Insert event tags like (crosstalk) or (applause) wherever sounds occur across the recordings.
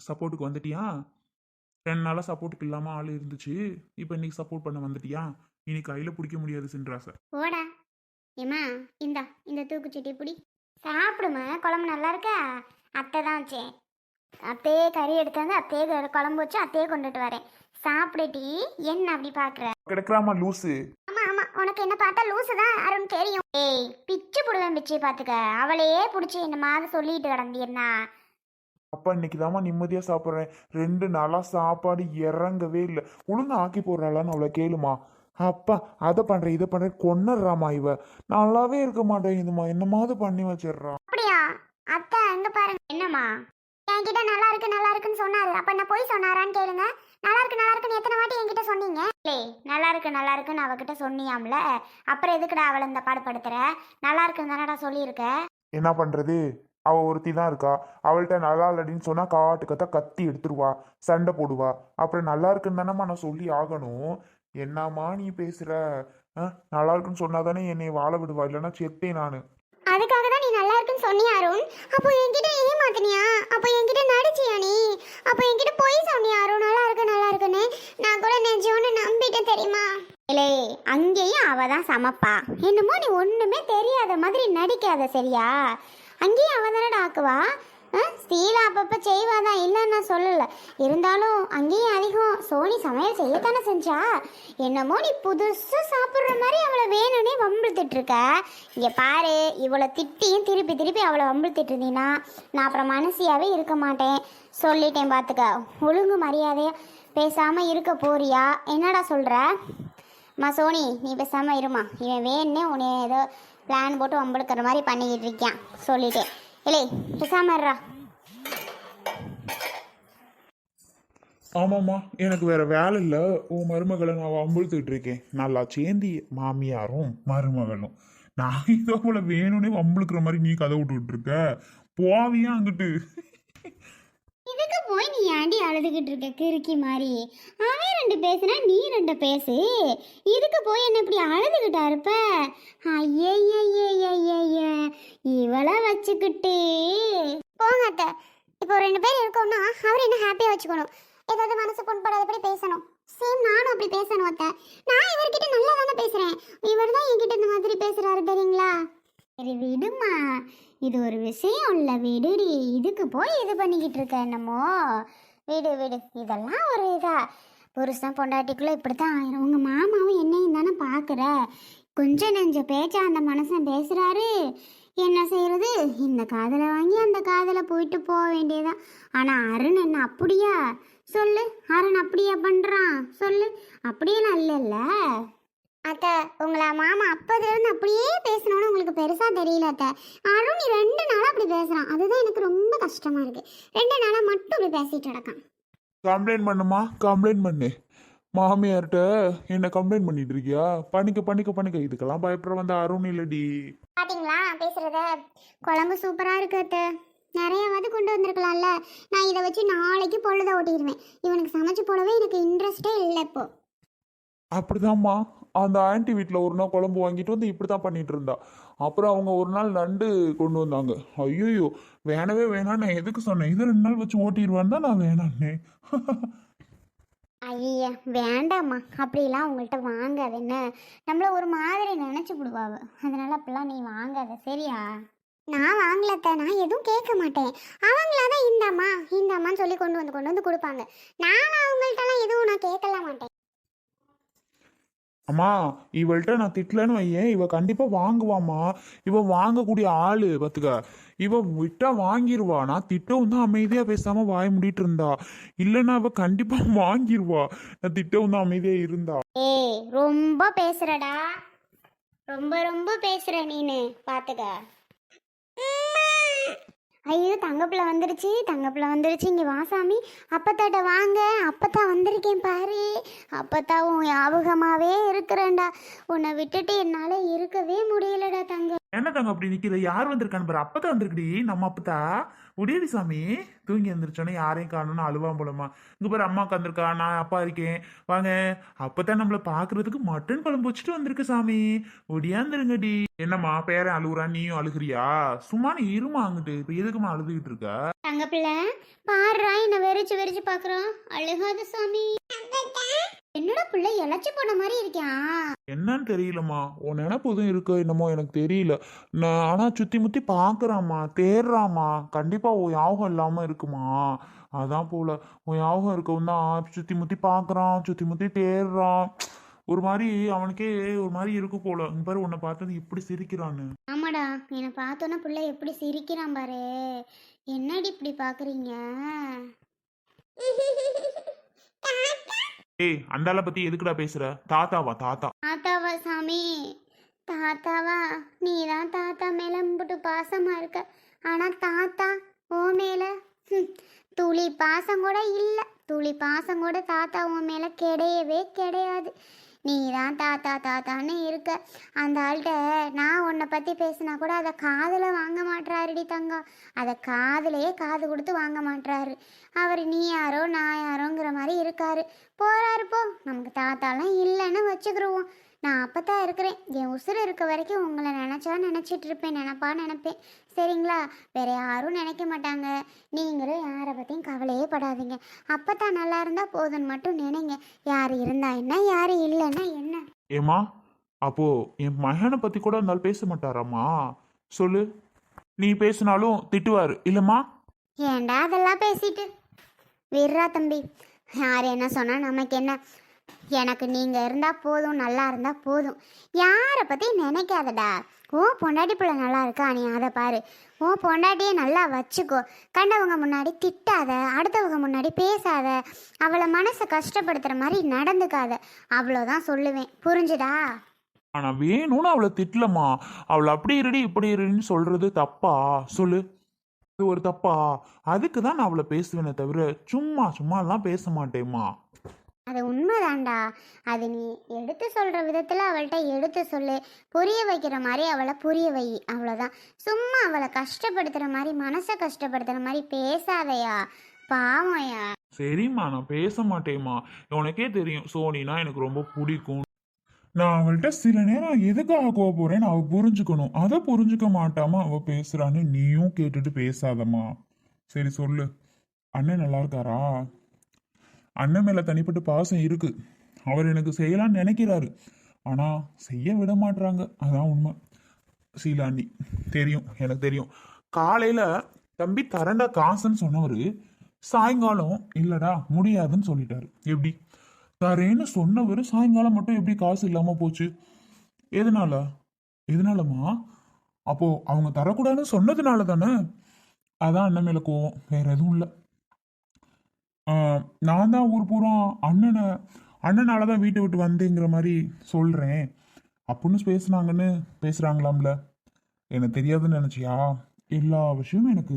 சப்போர்ட்டுக்கு வந்துட்டியா? ரெண்டு நாளாக சப்போர்ட்டுக்கு இல்லாமல் ஆள் இருந்துச்சு. இப்போ இன்னைக்கு சப்போர்ட் பண்ண வந்துட்டியா? இனி கையில் பிடிக்க முடியாது சின்ராசை போடா. ஏம்மா இந்தா இந்த தூக்குச்சட்டி பிடி. சாப்பிடுமா? குழம்பு நல்லா இருக்கா? அத்தை தான் வச்சேன் அத்தையே கறி எடுத்தாந்து அத்தையே கு- குழம்பு வச்சு அத்தையே கொண்டுட்டு வரேன். சாப்பிடுடி என்ன அப்படி பார்க்குற கிடக்குறாமா லூஸு ஆமா ஆமா. உனக்கு என்ன பார்த்தா லூசு தான் அருண் தெரியும். ஏய் பிச்சு புடுவேன் பிச்சு பார்த்துக்க அவளையே பிடிச்சி என்ன மாதிரி சொல்லிட்டு கிடந்தீர்னா அப்பா இன்னைக்கு தாம்மா நிம்மதியாக சாப்பிட்றேன். ரெண்டு நாளாக சாப்பாடு இறங்கவே இல்லை. ஒழுங்கா ஆக்கி போடுறாளான்னு அவளை கேளுமா. அப்பா அதை பண்ணுறேன் இதை பண்ணுறேன் கொன்னுடுறாமா இவ. நல்லாவே இருக்க மாட்டேங்குதுமா என்னமாவது பண்ணி வச்சிடுறா. அப்படியா? அத்தை அங்க பாருங்க. என்னம்மா? என்கிட்ட நல்லா இருக்கு நல்லா இருக்குன்னு சொன்னாரு. அப்ப நான் போய் சொன்னாரான்னு கேளுங்க. நல்லா இருக்கு நல்லா இருக்குன்னு எத்தனை வாட்டி என்கிட்ட சொன்னீங்க? லே நல்லா இருக்கு நல்லா இருக்குன்னு அவகிட்ட சொன்னியாம்ல. அப்புறம் எதுக்குடா அவளை இந்த பாடுபடுத்துற? நல்லா இருக்குன்னு தானடா சொல்லியிருக்க? என்ன பண்ணுறது அவள் ஒருத்தி தான் இருக்கா. அவள்கிட்ட நல்லா இல்லடின்னு சொன்னால் காட்டு கத்த எடுத்துருவா சண்டை போடுவா. அப்புறம் நல்லா இருக்குன்னு தானேம்மா நான் சொல்லி ஆகணும். என்னம்மா நீ பேசுகிற நல்லா இருக்குன்னு சொன்னாதானே என்னை வாழ விடுவா இல்லைன்னா செத்தேன் நான். அதுக்காக தான் நீ நல்லா இருக்குன்னு சொன்னியா அருண். அப்போ என்கிட்ட ஏமாத்தினியா அப்போ என்கிட்ட நடிச்சியா நீ? அப்போ என்கிட்ட போய் சொன்னியா அருண்? நல்லா இருக்கு நல்லா இருக்குன்னு. நான் கூட நிஜம்னு நம்பிட்டேன் தெரியுமா? இல்லே அங்கேயும் அவ தான் சமப்பா. என்னமோ நீ ஒண்ணுமே தெரியாத மாதிரி நடிக்காத சரியா? அங்கேயும் அவள் தானடா ஆக்குவா? ஆ, ஸ்டீலா அப்பப்போ செய்வா தான். இல்லைன்னு நான் சொல்லலை. இருந்தாலும் அங்கேயும் அதிகம் சோனி சமையல் செய்யத்தானே செஞ்சா? என்னமோ நீ புதுசாக சாப்பிட்ற மாதிரி அவளை வேணும்னே வம்பிழுத்துட்டு இருக்க இங்கே பாரு இவளை திட்டியும் திருப்பி திருப்பி அவளை வம்பிழுத்துட்டு இருந்தீங்கன்னா நான் அப்புறம் மனசியாகவே இருக்க மாட்டேன். சொல்லிட்டேன் பார்த்துக்க ஒழுங்கு மரியாதையாக பேசாமல் இருக்க போறியா? என்னடா சொல்கிற அம்மா சோனி நீ பேசாமல் இருமா. இவன் வேணுன்னே உன்னை ஏதோ பிளான் போட்டு வம்பிழுக்கிற மாதிரி பண்ணிக்கிட்டு இருக்கேன் சொல்லிட்டேன் இல்லை பேசாம ஆமாம்மா எனக்கு வேற வேலை இல்லை. உன் மருமகளை நான் வம்பிழுத்துட்டு இருக்கேன். நல்லா சேந்தி மாமியாரும் மருமகளும். நான் இதோ போல வேணும்னே வம்பிழுக்கிற மாதிரி நீ கதை விட்டுக்கிட்டு இருக்க. போவியா அங்கிட்டு? போய் நீ ஏண்டி அழுதுகிட்டு இருக்க கிறுக்கி மாதிரி? அவன் ரெண்டு பேசுனா நீ ரெண்டு பேசு. இதுக்கு போய் என்ன இப்படி அழுதுகிட்டா இருப்ப? இவளை வச்சுக்கிட்டு. போங்க அத்தை. இப்போ ரெண்டு பேர் இருக்கோம்னா அவர் என்ன ஹாப்பியாக வச்சுக்கணும். ஏதாவது மனசு புண்படாதபடி பேசணும். சேம் நானும் அப்படி பேசணும் அத்தை. நான் இவர்கிட்ட நல்லா தானே பேசுகிறேன் இவர் தான் என்கிட்ட இந்த மாதிரி பேசுகிறாரு தெரியுங்களா? சரி விடுமா இது ஒரு விஷயம் இல்லை. விடுடி. இதுக்கு போய் இது பண்ணிக்கிட்டு இருக்க என்னமோ. விடு விடு. இதெல்லாம் ஒரு இதா. புருஷன் பொண்டாட்டிக்குள்ளே இப்படி தான் ஆயிரும். உங்கள் மாமாவும் என்னையும் தானே பார்க்குற கொஞ்சம் நெஞ்ச பேச்சா அந்த மனுஷன் பேசுகிறாரு என்ன செய்யறது இந்த காதலை வாங்கி அந்த காதலை போயிட்டு போக வேண்டியதான் ஆனால் அருண் என்ன அப்படியா? சொல்லு. அருண் அப்படியா பண்ணுறான் சொல்லு. அப்படியே நல்ல இல்லைல்ல. அத்தை உங்களை மாமா அப்போதுலேருந்து அப்படியே பேசணும்னு உங்களுக்கு பெருசாக தெரியல அத்தை. அருண் நீ ரெண்டு நாளாக அப்படி பேசுகிறான் அதுதான் எனக்கு ரொம்ப கஷ்டமாக இருக்குது ரெண்டு நாளாக மட்டும் இப்படி பேசிட்டு நடக்கான் கம்ப்ளைண்ட் பண்ணுமா கம்ப்ளைண்ட் பண்ணு. மாமியார்கிட்ட என்ன கம்ப்ளைண்ட் பண்ணிட்டு இருக்கியா? பண்ணிக்க பண்ணிக்க பண்ணிக்க இதுக்கெல்லாம் பயப்படுற வந்த அருண் இல்லடி. பாத்தீங்களா? பேசுறத குழம்பு சூப்பரா இருக்கு அத்தை. நிறையவாது கொண்டு வந்திருக்கலாம்ல. நான் இதை வச்சு நாளைக்கு பொழுத ஓட்டிடுவேன். இவனுக்கு சமைச்சு போடவே எனக்கு இன்ட்ரெஸ்டே இல்லை இப்போ. அப்படிதாம்மா. அந்த ஆன்ட்டி வீட்டில் ஒரு நாள் குழம்பு வாங்கிட்டு வந்து இப்படி தான் பண்ணிட்டு இருந்தா. அப்புறம் அவங்க ஒரு நாள் நண்டு கொண்டு வந்தாங்க. ஐயோ வேணவே வேணான்னு நான் எதுக்கு சொன்னேன்? இது ரெண்டு நாள் வச்சு ஓட்டிடுவான்னு தான் நான் வேணான்னே. ஐயா வேண்டாம்மா. அப்படிலாம் உங்கள்கிட்ட வாங்காத. என்ன நம்மள ஒரு மாதிரி நினச்சி விடுவாங்க அதனால அப்படிலாம் நீ வாங்காத சரியா? நான் வாங்கலத்த நான் எதுவும் கேட்க மாட்டேன். அவங்களா தான் இந்தாம்மா இந்தாம்மான்னு சொல்லி கொண்டு வந்து கொண்டு வந்து கொடுப்பாங்க. நான் அவங்கள்ட்டலாம் எதுவும் நான் கேட்கலாம் மாட்டேன். அம்மா இவள்கிட்ட நான் திட்டலன்னு வையேன். இவ கண்டிப்பா வாங்குவாம்மா. இவ வாங்கக்கூடிய ஆளு பாத்துக்க. இவ விட்டா வாங்கிருவா. நான் திட்டவும் தான் அமைதியா பேசாம வாய முடிட்டு இருந்தா. இல்லைன்னா அவ கண்டிப்பா (laughs) வாங்கிருவா. நான் திட்டவும் தான் அமைதியா இருந்தா. ஏய் ரொம்ப பேசுறடா. ரொம்ப ரொம்ப பேசுற நீனு பாத்துக்க. ஐயோ தங்கப்பிள்ள வந்துருச்சு தங்கப்பிள்ள வந்துருச்சு. இங்கே வாசாமி அப்பத்தாட்ட வாங்க. அப்பத்தா வந்திருக்கேன் பாரு. அப்பத்தா உன் ஞாபகமாகவே இருக்கிறேன்டா. உன்னை விட்டுட்டு என்னால் இருக்கவே முடியலடா தங்க. என்ன தங்க அப்படி நிற்கிது யார் வந்திருக்கான்னு பாரு. அப்பத்தா வந்திருக்குடி. நம்ம அப்பத்தா. உடையடி சாமி. தூங்கி வந்துருச்சோன்னே யாரையும் காணணும்னு அழுவான் போலமா இங்கே பாரு அம்மா உட்காந்துருக்கா நான் அப்பா இருக்கேன். வாங்க. அப்பதான் நம்மளை பார்க்குறதுக்கு மட்டன் குழம்பு வச்சுட்டு வந்திருக்கு சாமி. ஒடியாந்துருங்கடி. என்னம்மா பேரன் அழுகுறா நீயும் அழுகுறியா? சும்மா நீ இருமா அங்கிட்டு இப்ப எதுக்குமா அழுதுகிட்டு இருக்க? தங்கப்பிள்ள பாடுறா என்னை விரிச்சு விரிச்சு பாக்குறான். அழுகாத சாமி. என்னடா பிள்ளை இழைச்சு போன மாதிரி இருக்கான் என்னன்னு தெரியலம்மா. உன் நினப்பு எதுவும் இருக்கோ என்னமோ எனக்கு தெரியல. நான் ஆனால் சுற்றி முற்றி பார்க்குறாம்மா தேடுறாம்மா. கண்டிப்பாக உன் ஞாபகம் இல்லாமல் இருக்குமா? அதான் போல. உன் ஞாபகம் இருக்கவும் தான் சுற்றி முற்றி பார்க்குறான் சுற்றி முற்றி தேடுறான். ஒரு மாதிரி அவனுக்கே ஒரு மாதிரி இருக்கு போல. இங்க பாரு உன்னை பார்த்தது இப்படி சிரிக்கிறான்னு. ஆமாடா என்னை பார்த்தோன்னே பிள்ளை எப்படி சிரிக்கிறான் பாரு. என்னடி இப்படி பாக்குறீங்க? (laughs) ஏய் அந்தால பற்றி எதுக்குடா பேசுற? தாத்தாவா தாத்தா? தாத்தாவா சாமி. தாத்தாவா நீ தான் தாத்தா மேல இம்புட்டு பாசமா இருக்க. ஆனா தாத்தா ஓ மேல ஹம், துளி பாசம் கூட இல்ல. துளி பாசம் கூட தாத்தா உன் மேல கிடையவே கிடையாது. நீ தான் தாத்தா தாத்தான்னு இருக்க. அந்த ஆள்கிட்ட நான் உன்னை பற்றி பேசினா கூட அதை காதில் வாங்க மாட்றாருடி தங்கம். அதை காதுலயே காது கொடுத்து வாங்க மாட்றாரு. அவர் நீ யாரோ நான் யாரோங்கிற மாதிரி இருக்காரு. போகிறாரு போ. நமக்கு தாத்தாலாம் இல்லைன்னு வச்சுக்கிடுவோம் நான் அப்பதான் இருக்கிறேன். என் உசுறு இருக்க வரைக்கும் உங்களை நினச்சா நினச்சிட்டு இருப்பேன் நினப்பா நினப்பேன். சரிங்களா? வேற யாரும் நினைக்க மாட்டாங்க. நீங்களும் யாரை பற்றியும் கவலையே படாதீங்க. அப்பதான் நல்லா இருந்தால் போதும்னு மட்டும் நினைங்க. யார் இருந்தா என்ன யார் இல்லைன்னா என்ன? ஏம்மா அப்போ என் மகனை பற்றி கூட இருந்தாலும் பேச மாட்டாராம்மா? சொல்லு. நீ பேசினாலும் திட்டுவாரு. இல்லைம்மா? ஏன்டா அதெல்லாம் பேசிட்டு? விட்றா தம்பி. யார் என்ன சொன்னா நமக்கு என்ன? எனக்கு நீங்க இருந்தா போதும் நல்லா இருந்தா போதும். யாரை பத்தி நினைக்காதடா. ஓ பொண்டாட்டி பிள்ளை நல்லா இருக்கா நீ? அதை பாரு. ஓ பொண்டாட்டியை நல்லா வச்சுக்கோ. கண்டவங்க முன்னாடி திட்டாத அடுத்தவங்க முன்னாடி பேசாத அவளை மனசை கஷ்டப்படுத்துகிற மாதிரி நடந்துக்காத. அவ்வளோதான் சொல்லுவேன். புரிஞ்சுதா? ஆனால் வேணும்னு அவளை திட்டலம்மா. அவளை அப்படி இருடி இப்படி இருடின்னு சொல்கிறது தப்பா? சொல்லு. இது ஒரு தப்பா? அதுக்கு தான் நான் அவளை பேசுவேனே தவிர சும்மா சும்மாலாம் பேச மாட்டேம்மா. அது உண்மைதான்டா. அது நீ எடுத்து சொல்கிற விதத்தில் அவள்கிட்ட எடுத்து சொல்லு. புரிய வைக்கிற மாதிரி அவளை புரிய வை. அவ்வளோதான் சும்மா அவளை கஷ்டப்படுத்துகிற மாதிரி மனசை கஷ்டப்படுத்துகிற மாதிரி பேசாதையா. பாவம்யா சரிம்மா நான் பேச மாட்டேம்மா. உனக்கே தெரியும் சோனினா எனக்கு ரொம்ப பிடிக்கும். நான் அவள்கிட்ட சில நேரம் எதுக்காக கோவ போறேன்னு புரிஞ்சுக்கணும். அதை புரிஞ்சுக்க மாட்டாமா அவள் பேசுறான்னு நீயும் கேட்டுட்டு பேசாதம்மா. சரி சொல்லு. அண்ணன் நல்லா இருக்காரா? அண்ணன் மேல தனிப்பட்ட பாசம் இருக்கு. அவர் எனக்கு செய்யலாம்னு நினைக்கிறாரு. ஆனா செய்ய விட மாட்றாங்க. அதான் உண்மை. சீலாண்டி தெரியும் எனக்கு தெரியும். காலையில தம்பி தரண்டா காசுன்னு சொன்னவர் சாயங்காலம் இல்லடா முடியாதுன்னு சொல்லிட்டாரு. எப்படி? தரேன்னு சொன்னவர் சாயங்காலம் மட்டும் எப்படி காசு இல்லாம போச்சு? எதனால? எதனாலமா அப்போ அவங்க தரக்கூடாதுன்னு சொன்னதுனால தானே? அதான் அண்ணன் மேல கோவம். வேற எதுவும் இல்லை. நான் தான் ஊர் பூரா அண்ணனை அண்ணனால தான் வீட்டை விட்டு வந்தேங்கிற மாதிரி சொல்கிறேன் அப்படின்னு பேசுனாங்கன்னு பேசுகிறாங்களாம்ல எனக்கு தெரியாதுன்னு நினச்சியா? எல்லா விஷயமும் எனக்கு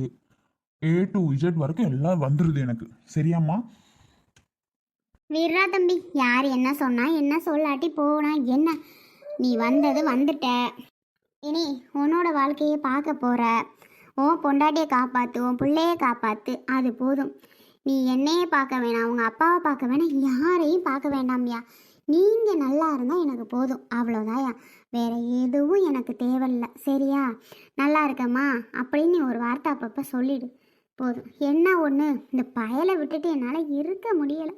ஏ டு இஜட் வரைக்கும் எல்லாம் வந்துடுது எனக்கு. சரியாம்மா? வீரா தம்பி யார் என்ன சொன்னா என்ன சொல்லாட்டி போனா என்ன? நீ வந்தது வந்துட்ட. இனி உன்னோட வாழ்க்கையை பார்க்க போற. உன் பொண்டாட்டியை காப்பாத்து உன் பிள்ளைய காப்பாத்து அது போதும். நீ என்னையே பார்க்க வேணாம் உங்கள் அப்பாவை பார்க்க வேணாம் யாரையும் பார்க்க வேண்டாம்யா நீங்கள் நல்லா இருந்தால் எனக்கு போதும் அவ்வளோதாயா வேற எதுவும் எனக்கு தேவையில்ல. சரியா? நல்லா இருக்கம்மா அப்படின்னு நீ ஒரு வார்த்தை அப்பப்போ சொல்லிடு. போதும். என்ன ஒன்று இந்த பயலை விட்டுட்டு என்னால் இருக்க முடியலை.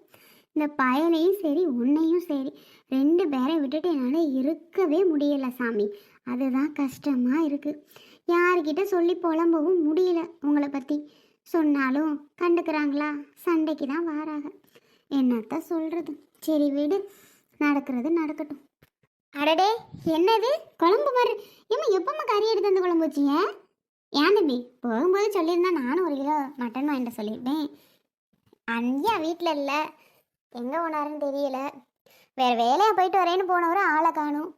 இந்த பயலையும் சரி உன்னையும் சரி ரெண்டு பேரை விட்டுட்டு என்னால் இருக்கவே முடியலை சாமி. அதுதான் கஷ்டமாக இருக்குது யார்கிட்ட சொல்லி புலம்பவும் முடியல உங்களை பற்றி சொன்னாலும் கண்டுக்கிறாங்களா? சண்டைக்கு தான் வாராக. என்னத்த சொல்கிறது சரி வீடு. நடக்கிறது நடக்கட்டும். அடடே என்னது? குழம்பு மாதிரி. இம்மா எப்பம்மா கறி எடுத்து வந்து குழம்பு வச்சீங்க? ஏன் தம்பி? போகும்போது சொல்லியிருந்தா நானும் ஒரு கிலோ மட்டன் வாங்கிட்டு சொல்லியிருப்பேன். அங்கேயா வீட்டில் இல்லை. எங்கே போனாருன்னு தெரியல. வேறு வேலையாக போயிட்டு வரேன்னு போனவரை ஆளை காணும்.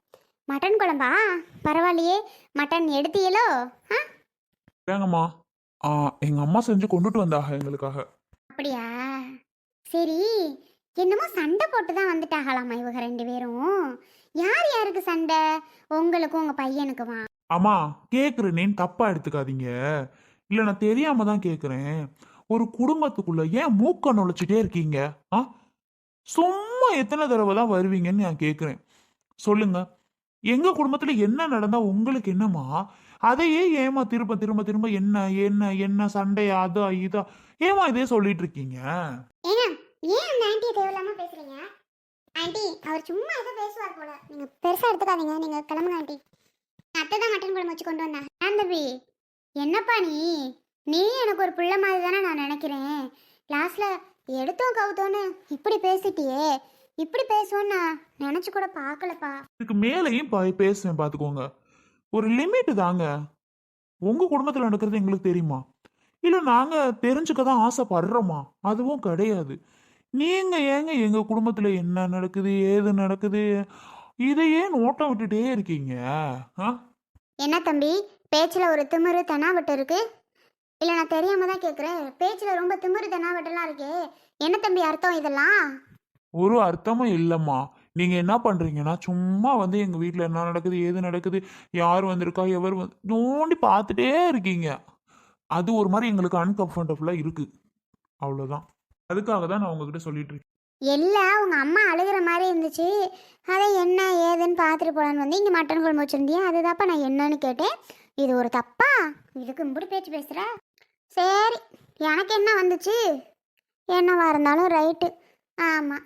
மட்டன் குழம்பா? பரவாயில்லையே. மட்டன் எடுத்தீங்களோ ஆ? ஏங்கம்மா. ஆ, எங்க அம்மா செஞ்சு கொண்டுட்டு வந்தாக எங்களுக்காக. அப்படியா? சரி. என்னமோ சண்டை போட்டு தான் வந்துட்டாகலாமா இவங்க ரெண்டு பேரும். யார் யாருக்கு சண்டை? உங்களுக்கும் உங்கள் பையனுக்குமா? அம்மா கேக்குறேனேன்னு தப்பா எடுத்துக்காதீங்க. இல்ல நான் தெரியாம தான் கேக்குறேன். ஒரு குடும்பத்துக்குள்ள ஏன் மூக்க நுழைச்சிட்டே இருக்கீங்க? ஆ? சும்மா எத்தனை தடவை தான் வருவீங்கன்னு நான் கேக்குறேன். சொல்லுங்க. எங்க குடும்பத்துல என்ன நடந்தா உங்களுக்கு என்னமா அதையே ஏமா திரும்ப திரும்ப திரும்ப என்ன என்ன என்ன சண்டையா அதா இதா? ஏமா இதே சொல்லிட்டு இருக்கீங்க? ஏன் அந்த ஆண்டியை தேவையில்லாம பேசுறீங்க? ஆண்டி அவர் சும்மா ஏதோ பேசுவார் போல. நீங்க பெருசா எடுத்துக்காதீங்க. நீங்க கிளம்புங்க ஆண்டி. அத்தை தான் மட்டன் குழம்பு வச்சு கொண்டு என்னப்பா நீ? நீ எனக்கு ஒரு பிள்ளை மாதிரி தானே நான் நினைக்கிறேன். லாஸ்ட்ல எடுத்தோம் கவுத்தோன்னு இப்படி பேசிட்டியே. இப்படி பேசுவோன்னு நான் நினைச்சு கூட பார்க்கலப்பா. இதுக்கு மேலேயும் பேசுவேன் பாத்துக்கோங்க. ஒரு லிமிட் தாங்க. உங்க குடும்பத்துல நடக்கிறது எங்களுக்கு தெரியுமா? இல்ல நாங்க தெரிஞ்சுக்க தான் ஆசைப்படுறோமா? அதுவும் கிடையாது. நீங்க ஏங்க எங்க குடும்பத்துல என்ன நடக்குது ஏது நடக்குது? இதையே நோட்டம் விட்டுட்டே இருக்கீங்க? என்ன தம்பி? பேச்சில் ஒரு திமிரு தெனாவட்டு இருக்கு? இல்லை நான் தெரியாம தான் கேட்குறேன் பேச்சில் ரொம்ப திமிரு தெனாவட்டெல்லாம் இருக்கே. என்ன தம்பி அர்த்தம் இதெல்லாம்? ஒரு அர்த்தமும் இல்லைம்மா. நீங்கள் என்ன பண்ணுறீங்கன்னா சும்மா வந்து எங்கள் வீட்டில் என்ன நடக்குது ஏது நடக்குது யார் வந்திருக்கா எவர் வந்து நோண்டி பார்த்துட்டே இருக்கீங்க. அது ஒரு மாதிரி எங்களுக்கு அன்கம்ஃபர்டபுளாக இருக்குது அவ்வளோதான் அதுக்காக தான் நான் உங்ககிட்ட சொல்லிட்டு இருக்கேன். இல்லை உங்க அம்மா அழுகிற மாதிரி இருந்துச்சு. அதை என்ன ஏதுன்னு பார்த்துட்டு போலான்னு வந்து இங்கே மட்டன் குழம்பு வச்சுருந்தியா அதுதான்ப்பா நான் என்னன்னு கேட்டேன். இது ஒரு தப்பா? இதுக்கு இப்படி பேச்சு பேசுகிற சரி எனக்கு என்ன வந்துச்சு? என்னவா இருந்தாலும் ரைட்டு ஆமாம்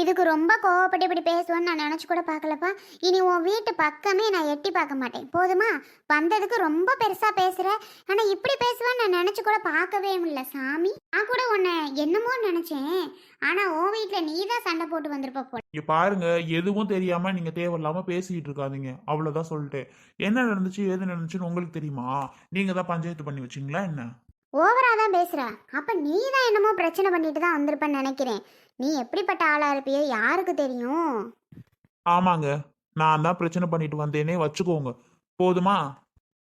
இதுக்கு ரொம்ப கோவப்பட்டு இப்படி பேசுவேன்னு நான் நினச்சி கூட பார்க்கலப்பா. இனி உன் வீட்டு பக்கமே நான் எட்டி பார்க்க மாட்டேன். போதுமா? வந்ததுக்கு ரொம்ப பெருசாக பேசுகிற ஆனால் இப்படி பேசுவேன்னு நான் நினச்சி கூட பார்க்கவே முடியல சாமி. நான் கூட உன்னை என்னமோ நினச்சேன். ஆனால் உன் வீட்டில் நீ தான் சண்டை போட்டு வந்திருப்ப போல. இங்க பாருங்க எதுவும் தெரியாம நீங்க தேவையில்லாம பேசிக்கிட்டு இருக்காதீங்க. அவ்வளவுதான் சொல்லிட்டேன். என்ன நடந்துச்சு ஏது நடந்துச்சுன்னு உங்களுக்கு தெரியுமா? நீங்க தான் பஞ்சாயத்து பண்ணி வச்சீங்களா என்ன? ஓவரா தான் பேசுற. அப்ப நீ தான் என்னமோ பிரச்சனை பண்ணிட்டு தான் வந்திருப்பேன்னு நினைக்கிறேன். நீ எப்படிப்பட்ட ஆளா இருப்பியோ யாருக்கு தெரியும்? ஆமாங்க. நான் தான் பிரச்சனை பண்ணிட்டு வந்தேனே வச்சுக்கோங்க. போதுமா?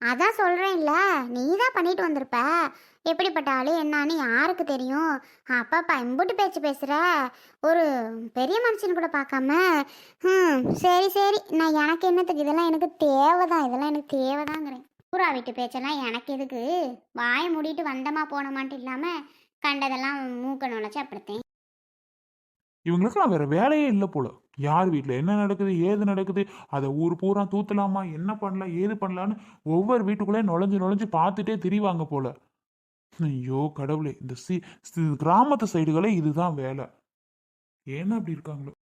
அதான் சொல்றேன்ல. நீ தான் பண்ணிட்டு வந்திருப்ப. எப்படிப்பட்ட ஆளு என்னன்னு யாருக்கு தெரியும்? அப்பப்பா இம்புட்டு பேச்சு பேசுற. ஒரு பெரிய மனுஷன் கூட பார்க்காம. ம் சரி சரி. நான் எனக்கு என்னத்துக்கு? இதெல்லாம் எனக்கு தேவைதான். இதெல்லாம் எனக்கு தேவைதாங்கிறேன். பூரா வீட்டு பேச்செல்லாம் எனக்கு எதுக்கு? வாயை மூடிட்டு வந்தமா போனமான்ட்டு இல்லாம கண்டதெல்லாம் மூக்க நுழைச்சு அப்படித்தேன். இவங்களுக்குலாம் வேற வேலையே இல்லை போல. யார் வீட்டில் என்ன நடக்குது ஏது நடக்குது அதை ஊர் பூரா தூத்தலாமா என்ன பண்ணலாம் ஏது பண்ணலான்னு ஒவ்வொரு வீட்டுக்குள்ளே நுழைஞ்சு நுழைஞ்சு பார்த்துட்டே திரிவாங்க போல. ஐயோ கடவுளே இந்த சி- கிராமத்து சைடுகளே இதுதான் வேலை. ஏன்னா அப்படி இருக்காங்களோ?